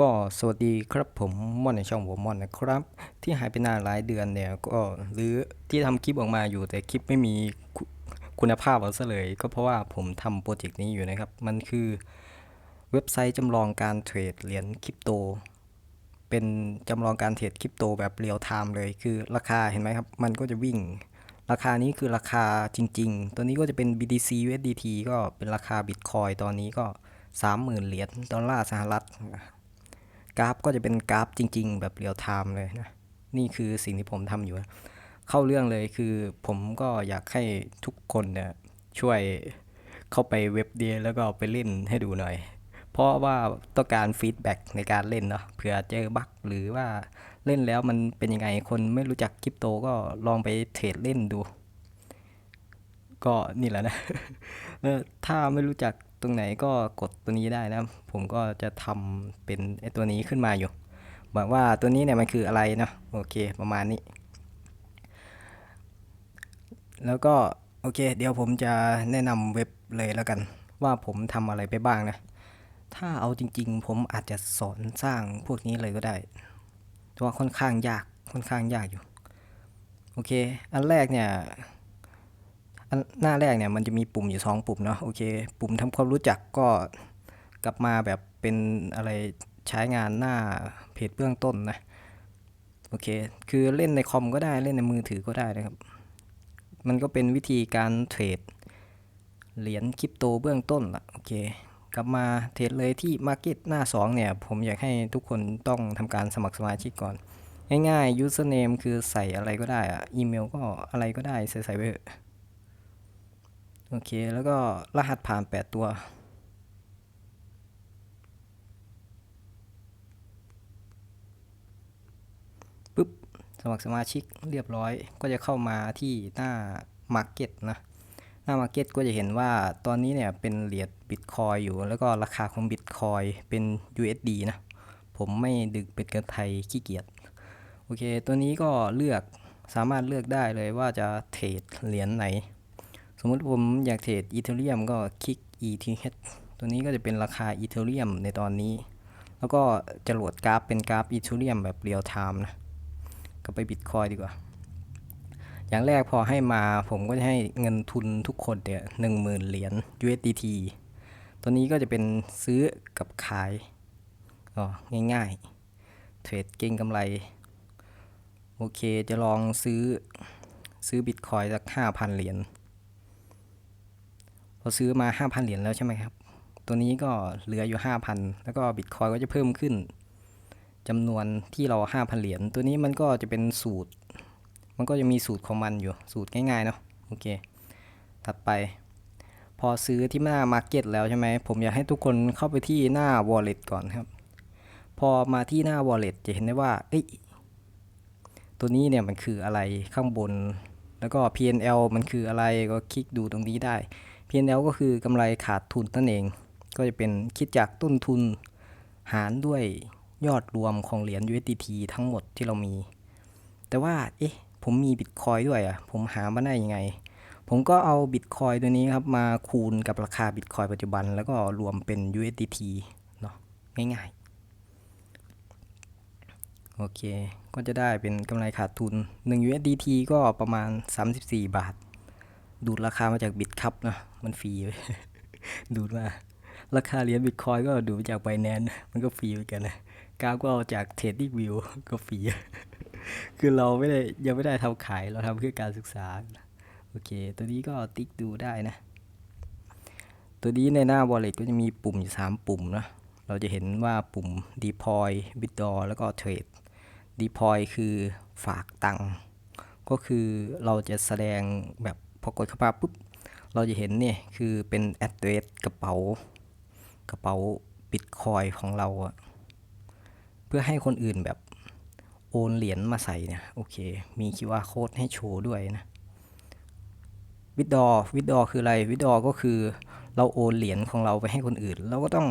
ก็สวัสดีครับผมม่อนในช่องหัวม่อนนะครับ ที่หายไปนานหลายเดือนเนี่ยก็หรือที่ทำคลิปออกมาอยู่แต่คลิปไม่มีคุคุณภาพเอาซะเลย ก็เพราะว่าผมทำโปรเจกต์นี้อยู่นะครับ มันคือเว็บไซต์จำลองการเทรดเหรียญคริปโต เป็นจำลองการเทรดคริปโตแบบเรียลไทม์เลย คือราคาเห็นไหมครับ มันก็จะวิ่ง ราคานี้คือราคาจริง ๆ ตัวนี้ก็จะเป็น BTC USDT ก็เป็นราคา Bitcoin ตอนนี้ก็ 30,000 เหรียญดอลลาร์สหรัฐ กราฟก็จะเป็นกราฟจริง ๆ แบบเรียลไทม์เลยนะ นี่คือสิ่งที่ผมทำอยู่นะเข้าเรื่องเลยคือผมก็อยากให้ทุกคนเนี่ยช่วยเข้าไปเว็บเดียแล้วก็ไปเล่นให้ดูหน่อย เพราะว่าต้องการฟีดแบ็กในการเล่นเนาะเผื่อเจอบั๊กหรือว่าเล่นแล้วมันเป็นยังไงคนไม่รู้จักคริปโตก็ลองไปเทรดเล่นดู ก็นี่แหละนะถ้าไม่รู้จัก ตรงไหนก็กดตัวนี้ได้นะผมก็จะทำเป็นไอตัวนี้ขึ้นมาอยู่บอกว่าตัวนี้เนี่ยมันคืออะไรเนาะโอเคประมาณนี้ แล้วก็โอเค เดี๋ยวผมจะแนะนำเว็บเลยแล้วกัน ว่าผมทำอะไรไปบ้างนะ ถ้าเอาจริง ๆ ผมอาจจะสอนสร้างพวกนี้เลยก็ได้แต่ว่าค่อนข้างยากค่อนข้างยากอยู่ โอเค อันแรกเนี่ย หน้าแรกเนี่ยมันจะมีปุ่มอยู่สองปุ่มเนาะโอเค ปุ่มทำความรู้จักก็กลับมาแบบเป็นอะไรใช้งานหน้าเพจเบื้องต้นนะโอเค คือเล่นในคอมก็ได้เล่นในมือถือก็ได้นะครับ มันก็เป็นวิธีการเทรดเหรียญคริปโตเบื้องต้นละโอเค กลับมาเทรดเลยที่ Market หน้า 2 เนี่ย ผมอยากให้ทุกคนต้องทำการสมัครสมาชิกก่อน ง่ายๆ username คือใส่อะไรก็ได้อะอีเมลก็อะไรก็ได้ใส่ใส่ไปเถอะ โอเค แล้วก็รหัสผ่าน 8 ตัวปุ๊บ สมัครสมาชิกเรียบร้อย ก็จะเข้ามาที่หน้า Market นะ หน้า Market ก็จะเห็นว่าตอนนี้เนี่ยเป็นเหรียญ Bitcoin อยู่ แล้วก็ราคาของ Bitcoin เป็น USD นะ ผมไม่ดึกเป็นเกินไทยขี้เกียจ โอเค ตัวนี้ก็เลือกสามารถเลือกได้เลยว่าจะเทรดเหรียญไหน มมติผมอยากเทรดอีเทเรียมก็คลิก ETH ตัวนี้ก็จะเป็นราคาอีเทเรียมในตอนนี้ แล้วก็จะโหลดกราฟเป็นกราฟอีเทเรียมแบบเรียลไทม์นะ ก็ไปบิตคอยดีกว่า อย่างแรกพอให้มาผมก็จะให้เงินทุนทุกคนเนี่ยหนึ่งหมื่นเหรียญ USDT ตัวนี้ก็จะเป็นซื้อกับขายก็ง่ายๆ เทรดเก่งกำไร โอเคจะลองซื้อซื้อบิตคอยสักห้าพันเหรียญ พอซื้อมา 5,000 เหรียญแล้วใช่ไหมครับ ตัวนี้ก็เหลืออยู่ 5,000 แล้วก็บิตคอยก็จะเพิ่มขึ้นจำนวนที่เรา 5,000 เหรียญ ตัวนี้มันก็จะเป็นสูตร มันก็จะมีสูตรของมันอยู่ สูตรง่ายๆเนาะ โอเค ถัดไป พอซื้อที่หน้า Market แล้วใช่ไหม ผมอยากให้ทุกคนเข้าไปที่หน้า Wallet ก่อนครับ พอมาที่หน้า Wallet จะเห็นได้ว่า เอ้ย ตัวนี้เนี่ยมันคืออะไรข้างบน แล้วก็ PNL มันคืออะไร ก็คลิกดูตรงนี้ได้ P&L ก็คือกำไรขาดทุนนั่นเอง ก็จะเป็นคิดจากต้นทุนหารด้วยยอดรวมของเหรียญ USDT ทั้งหมดที่เรามี แต่ว่า เอ๊ะ ผมมีบิตคอยด้วยอะ ผมหามาได้ยังไง ผมก็เอาบิตคอยตัวนี้ครับมาคูณกับราคาบิตคอยปัจจุบัน แล้วก็รวมเป็น USDT เนาะง่ายๆ โอเค ก็จะได้เป็นกำไรขาดทุน 1 USDT ก็ประมาณ 34 บาท ดูดราคามาจากบิตคัพนะมันฟรีดูดมาราคาเหรียญบิตคอยก็ดูดมาจากไบแนนมันก็ฟรีเหมือนกันนะกราฟก็เอาจากเทรดดิ้งวิวก็ฟรีคือเราไม่ได้ยังไม่ได้ทำขายเราทำเพื่อการศึกษา โอเค ตัวนี้ก็ติ๊กดูได้นะ ตัวนี้ในหน้า wallet ก็จะมีปุ่มอยู่3ปุ่มนะ เราจะเห็นว่าปุ่ม deploy withdraw แล้วก็ trade deploy คือฝากตังก็คือเราจะแสดงแบบ พอกดเข้ามาปุ๊บเราจะเห็นเนี่ยคือเป็น address กระเป๋ากระเป๋าบิตคอยของเราอะเพื่อให้คนอื่นแบบโอนเหรียญมาใส่เนี่ยโอเค มี QR code ให้โชว์ด้วยนะวิดดอวิดดอคืออะไรวิดดอก็คือเราโอนเหรียญของเราไปให้คนอื่น เราก็ต้อง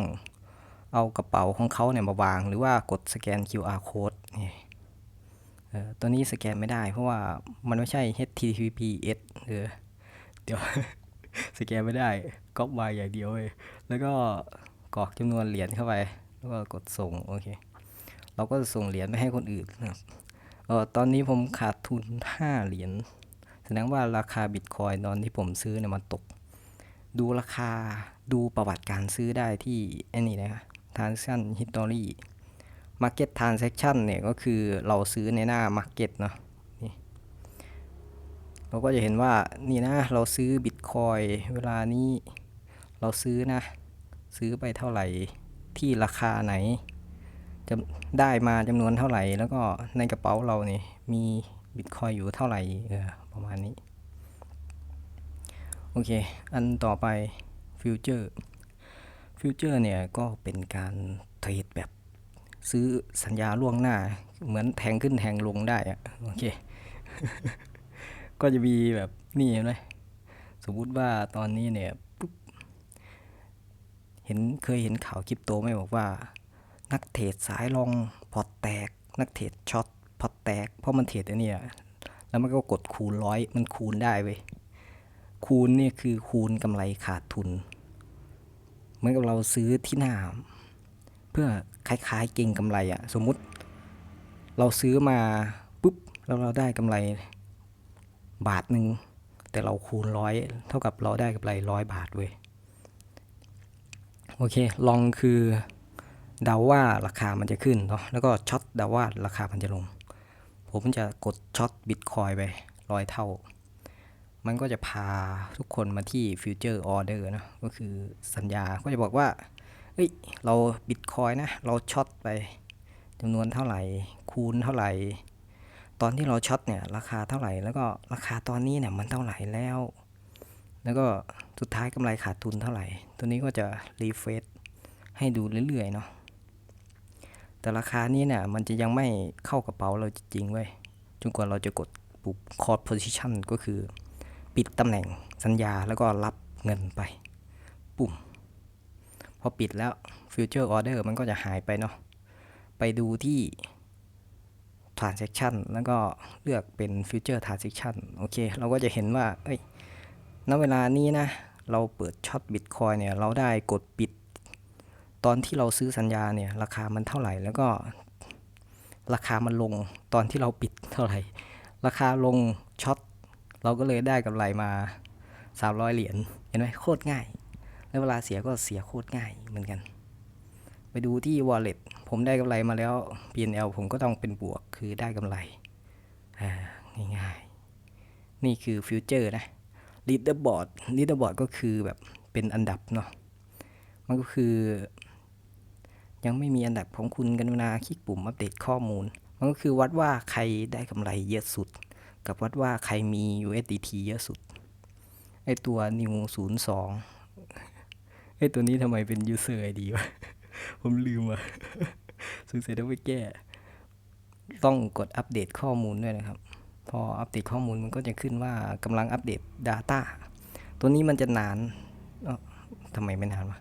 เอากระเป๋าของเขาเนี่ยมาวาง หรือว่ากดสแกน QR code นี่เออตัวนี้สแกนไม่ได้เพราะว่ามันไม่ใช่ HTTPS เออ เดี๋ยว สแกนไม่ได้ก๊อปไวอย่างเดียวเลยแล้วก็กรอกจำนวนเหรียญเข้าไป แล้วก็กดส่งโอเค เราก็จะส่งเหรียญไปให้คนอื่นนะครับเออตอนนี้ผมขาดทุน 5 เหรียญแสดงว่าราคาบิตคอยน์ตอนที่ผมซื้อเนี่ยมันตก ดูราคาดูประวัติการซื้อได้ที่ไอ้นี่นะครับ transaction history market transaction เนี่ยก็คือเราซื้อในหน้า market เนาะ เราก็จะเห็นว่านี่นะเราซื้อบิตคอยเวลานี้เราซื้อนะ ซื้อไปเท่าไหร่ที่ราคาไหนจะได้มาจำนวนเท่าไหร่ แล้วก็ในกระเป๋าเราเนี่ยมีบิตคอยอยู่เท่าไหร่เออประมาณนี้ โอเค อันต่อไปฟิวเจอร์ฟิวเจอร์เนี่ยก็เป็นการเทรดแบบซื้อสัญญาล่วงหน้า เหมือนแทงขึ้นแทงลงได้อะโอเค ก็จะมีแบบนี่เห็นไหมสมมุติว่าตอนนี้เนี่ยปุ๊บเห็นเคยเห็นข่าวคริปโตไหมบอกว่า นักเทรดสายลองพอตแตก นักเทรดช็อตพอตแตก เพราะมันเทรดอันนี้แล้วมันก็กดคูณร้อยมันคูณได้เว้ยคูณเนี่ยคือคูณกำไรขาดทุน เหมือนกับเราซื้อที่หน้าเพื่อคล้ายๆเก่งกำไรอะสมมุติ เราซื้อมาปุ๊บแล้วเราได้กำไร บาทหนึ่งแต่เราคูณร้อยเท่ากับเราได้กำไรร้อยบาทเว้ยโอเคลองคือเดาว่าราคามันจะขึ้นเนาะแล้วก็ช็อตเดาว่าราคามันจะลง ผมจะกดช็อตบิตคอยไปร้อยเท่า มันก็จะพาทุกคนมาที่ฟิวเจอร์ออเดอร์นะก็คือสัญญาก็จะบอกว่าเฮ้ยเราบิตคอยนะ เราช็อตไปจำนวนเท่าไหร่คูณเท่าไหร่ ตอนที่เราช็อตเนี่ยราคาเท่าไหร่ แล้วก็ราคาตอนนี้เนี่ยมันเท่าไหร่แล้ว แล้วก็สุดท้ายกำไรขาดทุนเท่าไหร่ ตัวนี้ก็จะรีเฟซให้ดูเรื่อยๆเนาะแต่ราคานี้เนี่ยมันจะยังไม่เข้ากระเป๋าเราจริงๆเว้ยจนกว่าเราจะกดปุ่ม call position ก็คือ ปิดตำแหน่งสัญญาแล้วก็รับเงินไป ปุ่ม พอปิดแล้ว Future Order มันก็จะหายไปเนาะไปดูที่ Transaction แล้วก็เลือกเป็น Future Transaction โอเค เราก็จะเห็นว่า เอ้ย ณ เวลานี้นะ เราเปิดช็อต Bitcoin เนี่ย เราได้กดปิด ตอนที่เราซื้อสัญญาเนี่ย ราคามันเท่าไหร่ แล้วก็ ราคามันลงตอนที่เราปิดเท่าไหร่ ราคาลงช็อต เราก็เลยได้กำไรมา 300 เหรียญ เห็นไหมโคตรง่าย แล้วเวลาเสียก็เสียโคตรง่ายเหมือนกัน ไปดูที่ wallet ผมได้กำไรมาแล้ว PNL ผมก็ต้องเป็นบวกคือได้กำไรอ่าง่ายๆ นี่คือฟิวเจอร์นะ leaderboard leaderboard ก็คือแบบเป็นอันดับเนาะมันก็คือ ยังไม่มีอันดับของคุณกันเวลาคลิกปุ่มอัปเดตข้อมูล มันก็คือวัดว่าใครได้กำไรเยอะสุด กับวัดว่าใครมี USDT เยอะสุดไอตัว new 02ไอตัวนี้ทำไมเป็น user ID วะ ผมลืมว่ะสงสัยต้องไปแก้ ต้องกดอัปเดตข้อมูลด้วยนะครับ พออัปเดตข้อมูลมันก็จะขึ้นว่ากำลังอัปเดต Data ตัวนี้มันจะนานทำไมไม่นานวะ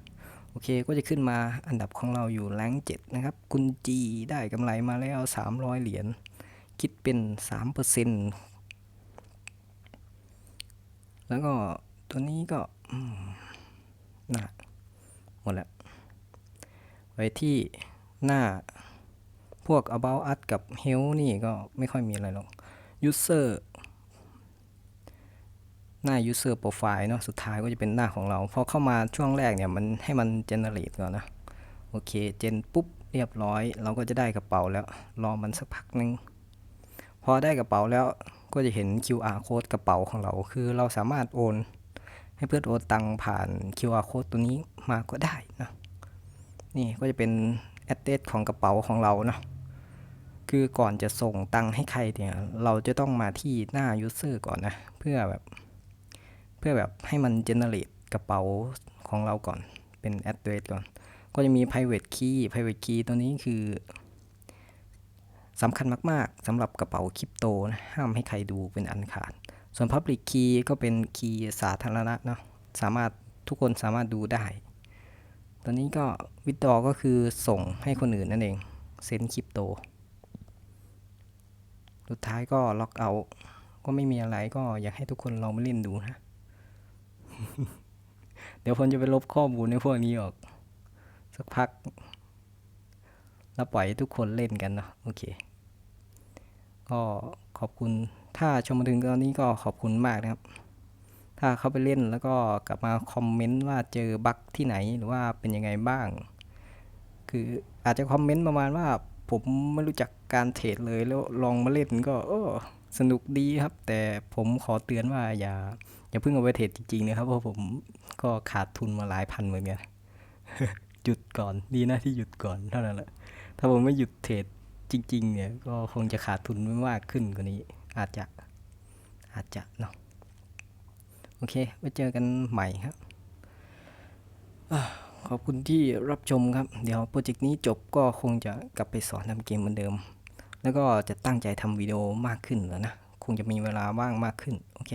โอเคก็จะขึ้นมาอันดับของเราอยู่แรงเจ็ดนะครับ คุณจีได้กำไรมาแล้ว 300 เหรียญคิดเป็น 3%แล้วก็ตัวนี้ก็นะหมดแล้ว ไว้ที่หน้าพวก about us กับ health นี่ก็ไม่ค่อยมีอะไรหรอก user หน้า user profile เนาะสุดท้ายก็จะเป็นหน้าของเรา พอเข้ามาช่วงแรกเนี่ยมันให้มัน generate ก่อนนะ โอเค เจนปุ๊บเรียบร้อย เราก็จะได้กระเป๋าแล้ว รอมันสักพักหนึ่งพอได้กระเป๋าแล้วก็จะเห็น QR code กระเป๋าของเรา คือเราสามารถโอน ให้เพื่อนโอนตังผ่าน QR code ตัวนี้มาก็ได้นะ นี่ก็จะเป็น address ของกระเป๋าของเราเนาะคือก่อนจะส่งตังให้ใครเนี่ยเราจะต้องมาที่หน้า user ก่อนนะ เพื่อแบบ เพื่อแบบให้มัน generate กระเป๋าของเราก่อนเป็น address ก่อน ก็จะมี private key private key ตัวนี้คือสำคัญมากๆสำหรับกระเป๋าคริปโตนะห้ามให้ใครดูเป็นอันขาด ส่วน Public Key ก็เป็นคีย์สาธารณะเนาะสามารถทุกคนสามารถดูได้ ตัวนี้ก็วิดดอก็คือส่งให้คนอื่นนั่นเองเซ็นคริปโต สุดท้ายก็ล็อกเอา ก็ไม่มีอะไรก็อยากให้ทุกคนลองมาเล่นดูนะ เดี๋ยวผมจะไปลบข้อมูลในพวกนี้ออก สักพัก แล้วปล่อยทุกคนเล่นกันเนาะโอเค ก็ขอบคุณถ้าชมมาถึงตอนนี้ก็ขอบคุณมากนะครับ ถ้าเข้าไปเล่นแล้วก็กลับมาคอมเมนต์ว่าเจอบั๊กที่ไหนหรือว่าเป็นยังไงบ้าง คืออาจจะคอมเมนต์ประมาณว่าผมไม่รู้จักการเทรดเลยแล้วลองมาเล่นก็โอ้สนุกดีครับ แต่ผมขอเตือนว่าอย่าอย่าเพิ่งเอาไปเทรดจริงๆนะครับเพราะผมก็ขาดทุนมาหลายพันเหมือนกันหยุดก่อนดีนะที่หยุดก่อนเท่านั้นแหละถ้าผมไม่หยุดเทรดจริง ๆ เนี่ย ก็คงจะขาดทุนไม่มากขึ้นกว่านี้ อาจจะอาจจะเนาะ อเค ไว้เจอกันใหม่ครับขอบคุณที่รับชมครับ เดี๋ยวโปรเจกต์นี้จบก็คงจะกลับไปสอนทำเกมเหมือนเดิม แล้วก็จะตั้งใจทำวิดีโอมากขึ้นแล้วนะ คงจะมีเวลาว่างมากขึ้น โอเค